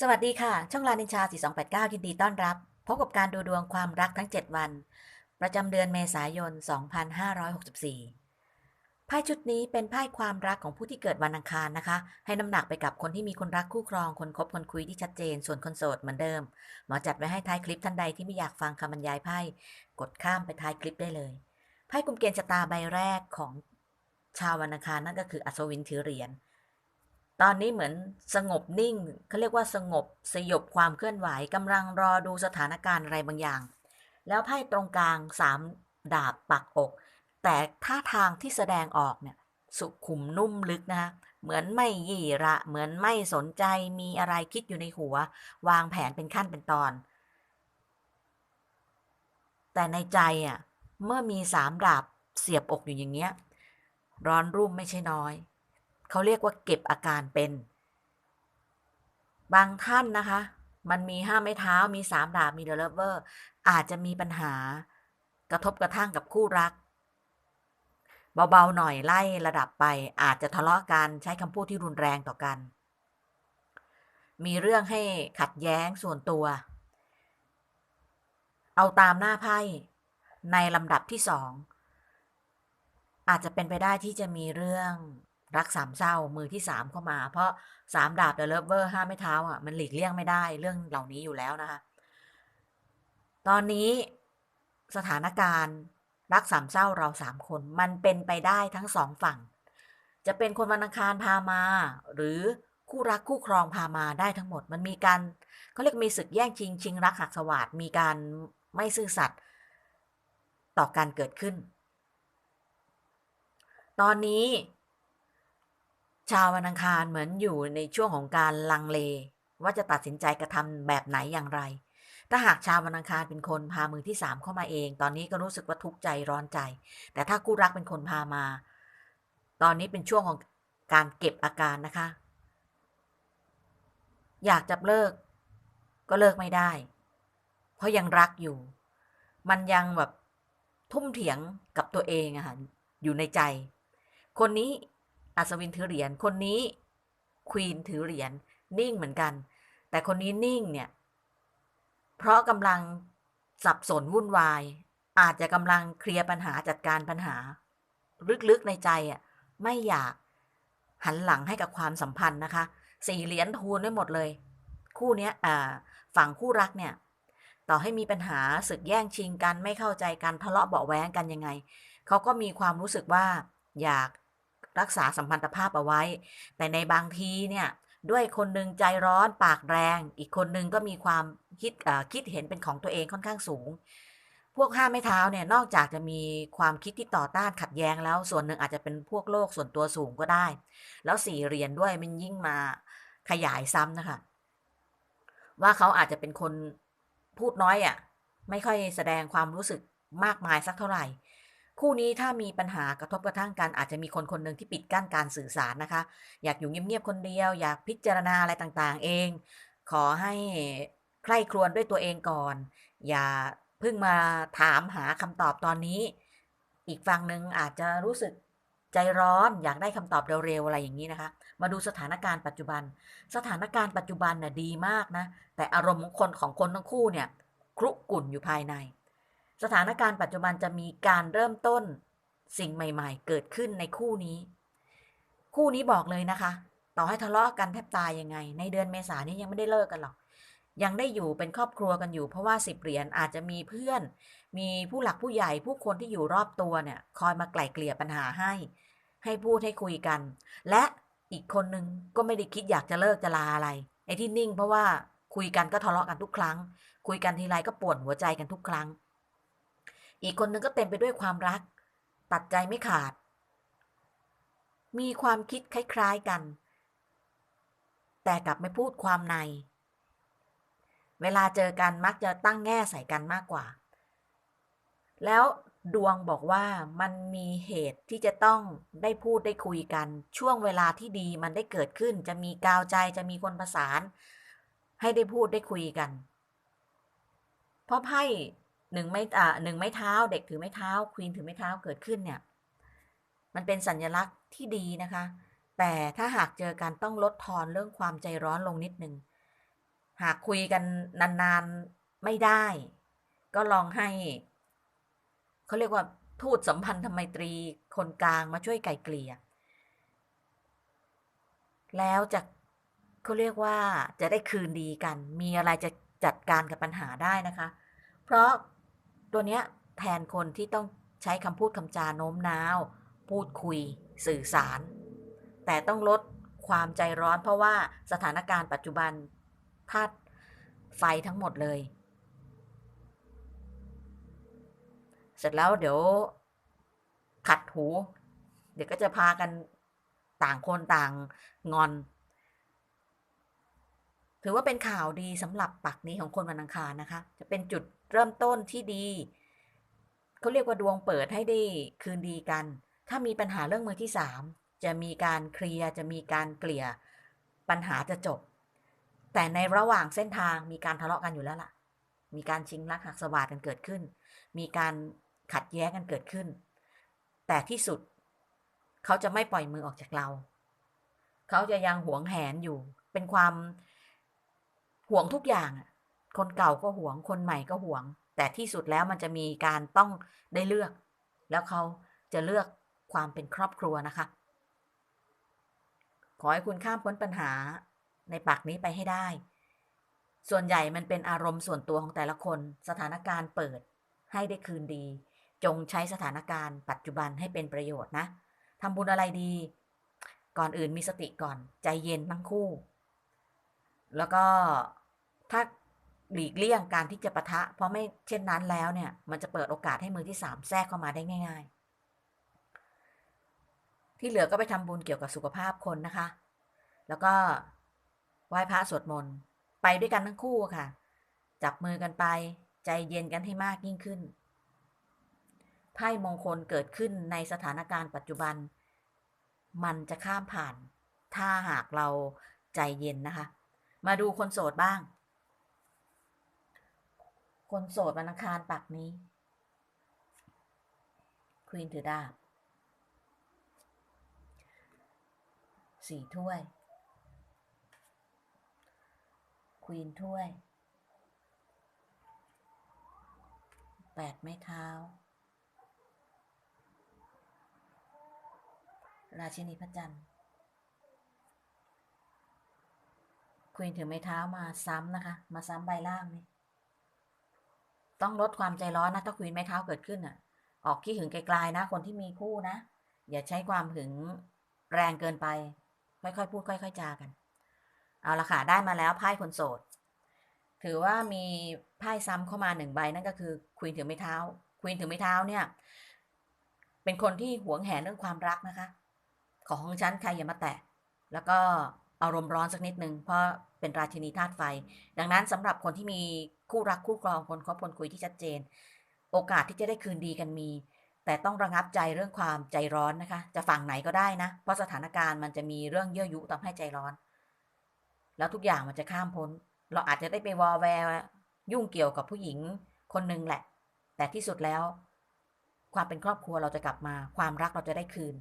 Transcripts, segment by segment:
สวัสดีค่ะ ช่องลานินชา 4289 ยินดีต้อนรับ พบกับการดูดวงความรักทั้ง 7 วัน ประจำเดือนเมษายน 2564 ไพ่ชุดนี้เป็นไพ่ความรักของผู้ที่เกิดวันอังคารนะคะ ให้น้ำหนักไปกับคนที่มีคนรักคู่ครอง คนคบคนคุยที่ชัดเจน ส่วนคนโสดเหมือนเดิม หมอจัดไว้ให้ท้ายคลิปท่านใดที่ไม่อยากฟังคำบรรยายไพ่ กดข้ามไปท้ายคลิปได้เลย ไพ่กลุ่มเกณฑ์ชะตาใบแรกของชาววันอังคารนั่นก็คืออัศวินถือเหรียญ ตอนนี้เหมือนสงบนิ่งเขาเรียกว่าสงบสยบความเคลื่อนไหวกำลังรอดูสถานการณ์อะไรบางอย่าง แล้วไพ่ตรงกลางสามดาบปักอก แต่ท่าทางที่แสดงออกเนี่ยสุขุมนุ่มลึกนะคะเหมือนไม่ยี่ระ เหมือนไม่สนใจมีอะไรคิดอยู่ในหัว วางแผนเป็นขั้นเป็นตอน แต่ในใจอะเมื่อมีสามดาบเสียบอกอยู่อย่างเงี้ย ร้อนรุ่มไม่ใช่น้อย เขาเรียกว่าเก็บอาการเป็น บางท่านนะคะ มันมีห้าไม้เท้ามีสามดาบมีเดลเวอร์ อาจจะมีปัญหากระทบกระทั่งกับคู่รัก เบาๆหน่อยไล่ระดับไป อาจจะทะเลาะกันใช้คำพูดที่รุนแรงต่อกัน มีเรื่องให้ขัดแย้งส่วนตัว เอาตามหน้าไพ่ในลำดับที่สองอาจจะเป็นไปได้ที่จะมีเรื่อง รักสามเศร้ามือที่สามเข้ามา เพราะสามดาบเดอะเลิฟเวอร์ห้าไม่เท้าอะมันหลีกเลี่ยงไม่ได้เรื่องเหล่านี้อยู่แล้วนะคะ ตอนนี้สถานการณ์รักสามเศร้าเราสามคน มันเป็นไปได้ทั้งสองฝั่ง จะเป็นคนวันอังคารพามา หรือคู่รักคู่ครองพามาได้ทั้งหมด มันมีการเขาเรียกมีศึกแย่งชิงชิงรักหักสวัสดมีการไม่ซื่อสัตย์ต่อการเกิดขึ้น ตอนนี้ ชาววันอังคารเหมือนอยู่ในช่วงของการลังเล ว่าจะตัดสินใจกระทำแบบไหนอย่างไร ถ้าหากชาววันอังคารเป็นคนพามือที่สามเข้ามาเอง ตอนนี้ก็รู้สึกว่าทุกข์ใจร้อนใจ แต่ถ้าคู่รักเป็นคนพามา ตอนนี้เป็นช่วงของการเก็บอาการนะคะ อยากจะเลิก ก็เลิกไม่ได้ เพราะยังรักอยู่ มันยังแบบทุ่มเถียงกับตัวเองอะค่ะอยู่ในใจ คนนี้ อัศวินถือเหรียญคนนี้ควีนถือเหรียญนิ่งเหมือนกัน แต่คนนี้นิ่งเนี่ย เพราะกำลังสับสนวุ่นวาย อาจจะกำลังเคลียร์ปัญหาจัดการปัญหา ลึกๆในใจอะไม่อยากหันหลังให้กับความสัมพันธ์นะคะ สี่เหรียญทูลได้หมดเลย คู่เนี้ยฝั่งคู่รักเนี่ย ต่อให้มีปัญหาศึกแย่งชิงกันไม่เข้าใจกันทะเลาะเบาะแว้งกันยังไง เขาก็มีความรู้สึกว่าอยาก รักษาสัมพันธภาพเอาไว้ แต่ในบางทีเนี่ยด้วยคนหนึ่งใจร้อนปากแรง อีกคนหนึ่งก็มีความคิดคิดเห็นเป็นของตัวเองค่อนข้างสูง พวกห้าไม่เท้าเนี่ยนอกจากจะมีความคิดที่ต่อต้านขัดแย้งแล้ว ส่วนหนึ่งอาจจะเป็นพวกโลกส่วนตัวสูงก็ได้ แล้วสี่เรียนด้วยมันยิ่งมาขยายซ้ำนะคะ ว่าเขาอาจจะเป็นคนพูดน้อยอะ่ะ ไม่ค่อยแสดงความรู้สึกมากมายสักเท่าไหร่ คู่นี้ถ้ามีปัญหากระทบกระทั่งกันอาจจะมีคนคนหนึ่งที่ปิดกั้นการสื่อสารนะคะ อยากอยู่เงียบๆคนเดียว อยากพิจารณาอะไรต่างๆ เอง ขอให้ใคร่ครวญด้วยตัวเองก่อน อย่าเพิ่งมาถามหาคำตอบตอนนี้ อีกฝั่งหนึ่งอาจจะรู้สึกใจร้อนอยากได้คำตอบเร็วๆอะไรอย่างนี้นะคะ มาดูสถานการณ์ปัจจุบัน สถานการณ์ปัจจุบันน่ะดีมากนะ แต่อารมณ์ของคนของคนทั้งคู่เนี่ยครุกุ่นอยู่ภายใน สถานการณ์ปัจจุบันจะมีการเริ่มต้นสิ่งใหม่ ๆ เกิดขึ้นในคู่นี้ คู่นี้บอกเลยนะคะ ต่อให้ทะเลาะกันแทบตายยังไง ในเดือนเมษายนนี้ยังไม่ได้เลิกกันหรอก ยังได้อยู่เป็นครอบครัวกันอยู่ เพราะว่าสิบเหรียญอาจจะมีเพื่อน มีผู้หลักผู้ใหญ่ผู้คนที่อยู่รอบตัวเนี่ย คอยมาไกล่เกลี่ยปัญหาให้ ให้พูดให้คุยกัน และอีกคนนึงก็ไม่ได้คิดอยากจะเลิกจะลาอะไรไอ้ที่นิ่ง เพราะว่าคุยกันก็ทะเลาะกันทุกครั้ง คุยกันทีไรก็ปวดหัวใจกันทุกครั้ง อีกคนนึงก็เต็มไปด้วยความรัก ตัดใจไม่ขาด มีความคิดคล้ายๆกัน แต่กลับไม่พูดความใน เวลาเจอกันมักจะตั้งแง่ใส่กันมากกว่า แล้วดวงบอกว่ามันมีเหตุที่จะต้องได้พูดได้คุยกัน ช่วงเวลาที่ดีมันได้เกิดขึ้น จะมีกาวใจจะมีคนประสาน ให้ได้พูดได้คุยกัน เพราะไพ่ หนึ่งไม้อ่าหนึ่งไม้เท้า เด็กถือไม้เท้าควีนถือไม้เท้าเกิดขึ้นเนี่ย มันเป็นสัญลักษณ์ที่ดีนะคะ แต่ถ้าหากเจอกันต้องลดทอนเรื่องความใจร้อนลงนิดนึงหากคุยกันนานๆไม่ได้ ก็ลองให้เขาเรียกว่าทูตสัมพันธไมตรีคนกลางมาช่วยไกลเกลี่ย แล้วจะเขาเรียกว่าจะได้คืนดีกัน มีอะไรจะจัดการกับปัญหาได้นะคะ เพราะ ตัวเนี้ยแทนคนที่ต้องใช้คำพูดคำจาโน้มน้าว พูดคุย สื่อสาร แต่ต้องลดความใจร้อนเพราะว่าสถานการณ์ปัจจุบันธาตุไฟทั้งหมดเลย เสร็จแล้วเดี๋ยวขัดหู เดี๋ยวก็จะพากันต่างคนต่างงอน ถือว่าเป็นข่าวดีสำหรับปักนี้ของคนวันอังคารนะคะ จะเป็นจุด เริ่มต้นที่ดีเขาเรียกว่าดวงเปิดให้ได้คืนดีกัน ถ้ามีปัญหาเรื่องมือที่สามจะมีการเคลียร์จะมีการเกลี่ยปัญหาจะจบ แต่ในระหว่างเส้นทางมีการทะเลาะกันอยู่แล้วล่ะ มีการชิงรักหักสวาดกันเกิดขึ้น มีการขัดแย้งกันเกิดขึ้น แต่ที่สุด เขาจะไม่ปล่อยมือออกจากเรา เขาจะยังหวงแหนอยู่ เป็นความหวงทุกอย่างอะ คนเก่าก็หวง คนใหม่ก็หวง แต่ที่สุดแล้วมันจะมีการต้องได้เลือก แล้วเขาจะเลือกความเป็นครอบครัวนะคะ ขอให้คุณข้ามพ้นปัญหาในปากนี้ไปให้ได้ ส่วนใหญ่มันเป็นอารมณ์ส่วนตัวของแต่ละคน สถานการณ์เปิดให้ได้คืนดี จงใช้สถานการณ์ปัจจุบันให้เป็นประโยชน์นะทำบุญอะไรดี ก่อนอื่นมีสติก่อน ใจเย็นทั้งคู่ แล้วก็ถ้า หลีกเลี่ยงการที่จะปะทะ เพราะไม่เช่นนั้นแล้วเนี่ย มันจะเปิดโอกาสให้มือที่สามแทรกเข้ามาได้ง่าย ๆ ที่เหลือก็ไปทำบุญเกี่ยวกับสุขภาพคนนะคะ แล้วก็ไหว้พระสวดมนต์ไปด้วยกันทั้งคู่ค่ะ จับมือกันไป ใจเย็นกันให้มากยิ่งขึ้นไพ่มงคลเกิดขึ้นในสถานการณ์ปัจจุบัน มันจะข้ามผ่าน ถ้าหากเราใจเย็นนะคะ มาดูคนโสดบ้าง คนโสดวันอังคารปักนี้ควีนถือดาบสี่ถ้วยควีนถ้วยแปดไม้เท้า ราชินีพระจันทร์ควีนถือไม้เท้ามาซ้ำนะคะ มาซ้ำใบล่างนี่ ต้องลดความใจร้อนนะถ้าควีนไม้เท้าเกิดขึ้นอะ ออกขี้หึงไกลๆนะ คนที่มีคู่นะ อย่าใช้ความหึงแรงเกินไป ค่อยๆพูดค่อย ๆ จากัน เอาละค่ะได้มาแล้วไพ่คนโสด ถือว่ามีไพ่ซ้ำเข้ามาหนึ่งใบนั่นก็คือควีนถือไม้เท้าควีนถือไม้เท้าเนี่ย เป็นคนที่หวงแหนเรื่องความรักนะคะ ของของฉันใครอย่ามาแตะแล้วก็ อารมณ์ร้อนสักนิดนึงเพราะเป็นราชินีธาตุไฟ ดังนั้นสำหรับคนที่มีคู่รักคู่ครองคนคบคนคุยที่ชัดเจน โอกาสที่จะได้คืนดีกันมี แต่ต้องระงับใจเรื่องความใจร้อนนะคะ จะฝั่งไหนก็ได้นะ เพราะสถานการณ์มันจะมีเรื่องเยื่อยุทำให้ใจร้อน แล้วทุกอย่างมันจะข้ามพ้น เราอาจจะได้ไปวอแวร์ยุ่งเกี่ยวกับผู้หญิงคนหนึ่งแหละ แต่ที่สุดแล้ว ความเป็นครอบครัวเราจะกลับมา ความรักเราจะได้คืน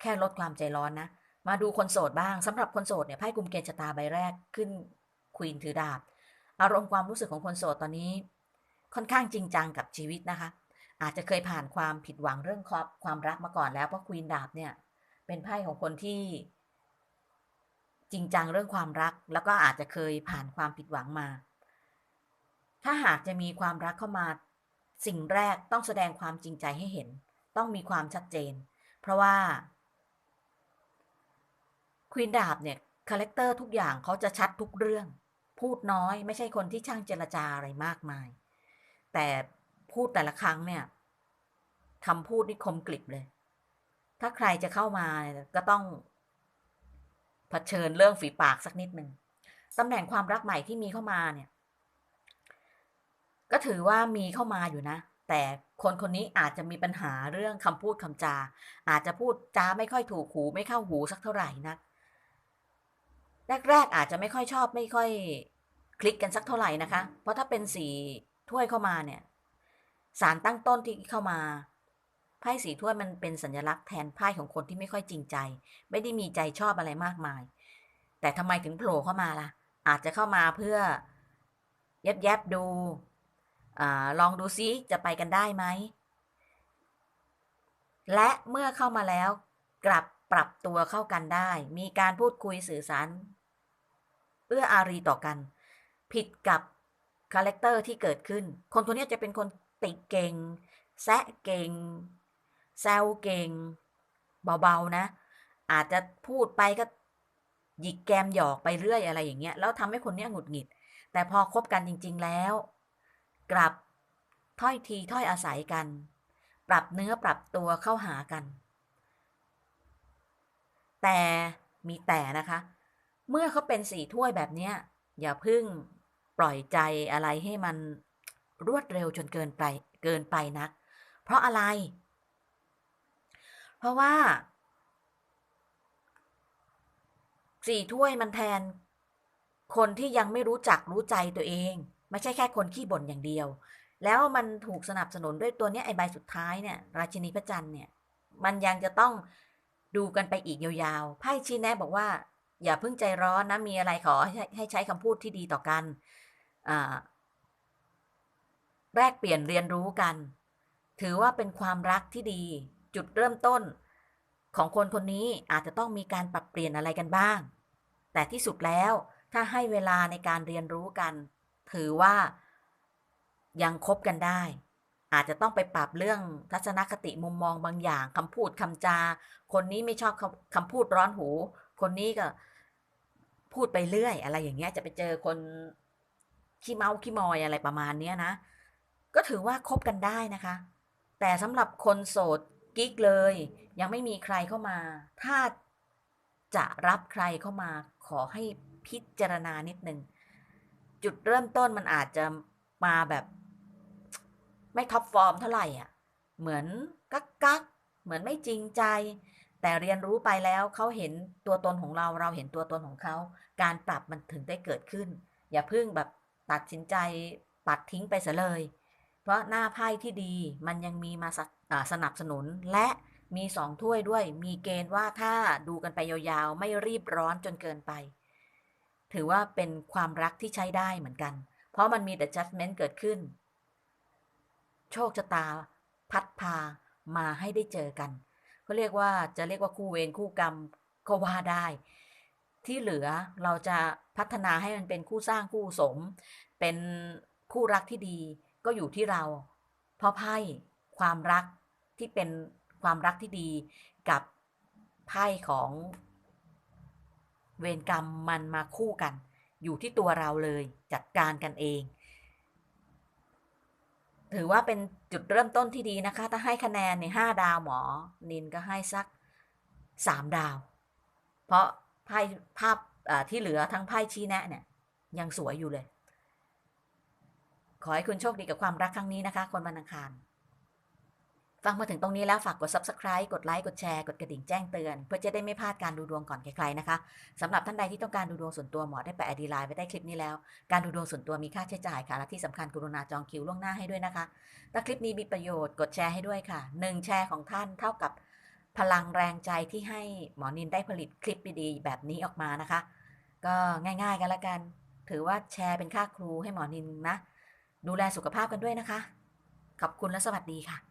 แค่ลดความใจร้อนนะ มาดูคนโสดบ้างสำหรับคนโสดเนี่ยไพ่กลุ่มเกณฑ์ชะตาใบแรกขึ้นควีนถือดาบ อารมณ์ความรู้สึกของคนโสดตอนนี้ ค่อนข้างจริงจังกับชีวิตนะคะ อาจจะเคยผ่านความผิดหวังเรื่องความความรักมาก่อนแล้วเพราะควีนดาบเนี่ยเป็นไพ่ของคนที่ จริงจังเรื่องความรัก แล้วก็อาจจะเคยผ่านความผิดหวังมา ถ้าหากจะมีความรักเข้ามาสิ่งแรกต้องแสดงความจริงใจให้เห็น ต้องมีความชัดเจน เพราะว่า วีนดาบเนี่ยคาแรคเตอร์ทุกอย่างเขาจะชัดทุกเรื่อง พูดน้อยไม่ใช่คนที่ช่างเจรจาอะไรมากมาย แต่พูดแต่ละครั้งเนี่ยคำพูดนี่คมกลิบเลย ถ้าใครจะเข้ามาก็ต้องเผชิญเรื่องฝีปากสักนิดหนึ่งตำแหน่งความรักใหม่ที่มีเข้ามาเนี่ย ก็ถือว่ามีเข้ามาอยู่นะ แต่คนคนนี้อาจจะมีปัญหาเรื่องคำพูดคำจา อาจจะพูดจาไม่ค่อยถูกหูไม่เข้าหูสักเท่าไหร่นัก แรกๆอาจจะไม่ค่อยชอบไม่ค่อยคลิกกันสักเท่าไหร่นะคะ เพราะถ้าเป็นสีถ้วยเข้ามาเนี่ย สารตั้งต้นที่เข้ามา ไพ่สีถ้วยมันเป็นสัญลักษณ์แทนไพ่ของคนที่ไม่ค่อยจริงใจ ไม่ได้มีใจชอบอะไรมากมาย แต่ทำไมถึงโผล่เข้ามาล่ะ อาจจะเข้ามาเพื่อแยบแยบๆดูอลองดูซิจะไปกันได้ไหม และเมื่อเข้ามาแล้วกลับปรับตัวเข้ากันได้ มีการพูดคุยสื่อสาร เอื้ออารีต่อกัน ผิดกับคาแรคเตอร์ที่เกิดขึ้น คนคนนี้จะเป็นคนติเก่ง แซะเก่ง แซวเก่ง เบาๆนะ อาจจะพูดไปก็หยิกแกมหยอกไปเรื่อยอะไรอย่างเงี้ยแล้วทำให้คนเนี้ยหงุดหงิด แต่พอคบกันจริง ๆแล้ว กลับถ้อยทีถ้อยอาศัยกัน ปรับเนื้อปรับตัวเข้าหากัน แต่มีแต่นะคะ เมื่อเขาเป็นสี่ถ้วยแบบเนี้ย อย่าพึ่งปล่อยใจอะไรให้มันรวดเร็วจนเกินไปเกินไปนัก เพราะอะไร เพราะว่าสี่ถ้วยมันแทน คนที่ยังไม่รู้จักรู้ใจตัวเอง ไม่ใช่แค่คนขี้บ่นอย่างเดียว แล้วมันถูกสนับสนุนด้วยตัวนี้ไอใบสุดท้ายเนี่ย ราชินีพระจันทร์เนี่ย มันยังจะต้องดูกันไปอีกยาวๆไพ่ชี้แนะบอกว่า อย่าเพิ่งใจร้อนนะ มีอะไรขอให้ให้ใช้คำพูดที่ดีต่อกันแลกเปลี่ยนเรียนรู้กัน ถือว่าเป็นความรักที่ดี จุดเริ่มต้น ของคนคนนี้อาจจะต้องมีการปรับเปลี่ยนอะไรกันบ้าง แต่ที่สุดแล้วถ้าให้เวลาในการเรียนรู้กัน ถือว่ายังคบกันได้ อาจจะต้องไปปรับเรื่องทัศนคติมุมมองบางอย่างคำพูดคำจา คนนี้ไม่ชอบคำคำพูดร้อนหู คนนี้ก็ พูดไปเรื่อย อะไรอย่างเงี้ยจะไปเจอคนขี้เมาขี้มอยอะไรประมาณเนี้ยนะ ก็ถือว่าคบกันได้นะคะ แต่สำหรับคนโสดกิ๊กเลย ยังไม่มีใครเข้ามา ถ้าจะรับใครเข้ามา ขอให้พิจารณานิดนึงจุดเริ่มต้นมันอาจจะมาแบบ ไม่ท็อปฟอร์มเท่าไหร่อะ เหมือนกักกักๆเหมือนไม่จริงใจ แต่เรียนรู้ไปแล้วเขาเห็นตัวตนของเราเราเห็นตัวตนของเขา การปรับมันถึงได้เกิดขึ้น อย่าเพิ่งแบบตัดสินใจปัดทิ้งไปเสียเลย เพราะหน้าไพ่ที่ดีมันยังมีมาสสนับสนุนและมีสองถ้วยด้วย มีเกณฑ์ว่าถ้าดูกันไปยาวๆ ไม่รีบร้อนจนเกินไป ถือว่าเป็นความรักที่ใช้ได้เหมือนกัน เพราะมันมีแต่ judgment เกิดขึ้น โชคชะตา พัดพามาให้ได้เจอกัน เขาเรียกว่าจะเรียกว่าคู่เวรคู่กรรมก็ว่าได้ ที่เหลือเราจะพัฒนาให้มันเป็นคู่สร้างคู่สม เป็นคู่รักที่ดีก็อยู่ที่เรา เพราะไพ่ความรักที่เป็นความรักที่ดีกับไพ่ของเวรกรรมมันมาคู่กัน อยู่ที่ตัวเราเลยจัดการกันเอง ถือว่าเป็นจุดเริ่มต้นที่ดีนะคะ ถ้าให้คะแนนในห้าดาวหมอ นินก็ให้สักสามดาว เพราะไพ่ภาพที่เหลือทั้งไพ่ชี้แนะเนี่ย ยังสวยอยู่เลย ขอให้คุณโชคดีกับความรักครั้งนี้นะคะ คนวันอังคาร ฟังมาถึงตรงนี้แล้วฝากกด subscribe กดไลค์ กดแชร์ กดกระดิ่งแจ้งเตือน เพื่อจะได้ไม่พลาดการดูดวงก่อนใครๆนะคะสำหรับท่านใดที่ต้องการดูดวงส่วนตัวหมอได้แปะอดีไลน์ไว้ใต้คลิปนี้แล้ว การดูดวงส่วนตัวมีค่าใช้จ่ายค่ะ และที่สำคัญกรุณาจองคิวล่วงหน้าให้ด้วยนะคะ ถ้าคลิปนี้มีประโยชน์กดแชร์ให้ด้วยค่ะหนึ่งแชร์ของท่านเท่ากับพลังแรงใจที่ให้หมอนินได้ผลิตคลิปดีๆแบบนี้ออกมานะคะ ก็ง่ายๆกันละกัน ถือว่าแชร์เป็นค่าครูให้หมอนินนะ ดูแลสุขภาพกันด้วยนะคะ ขอบคุณและสวัสดีค่ะ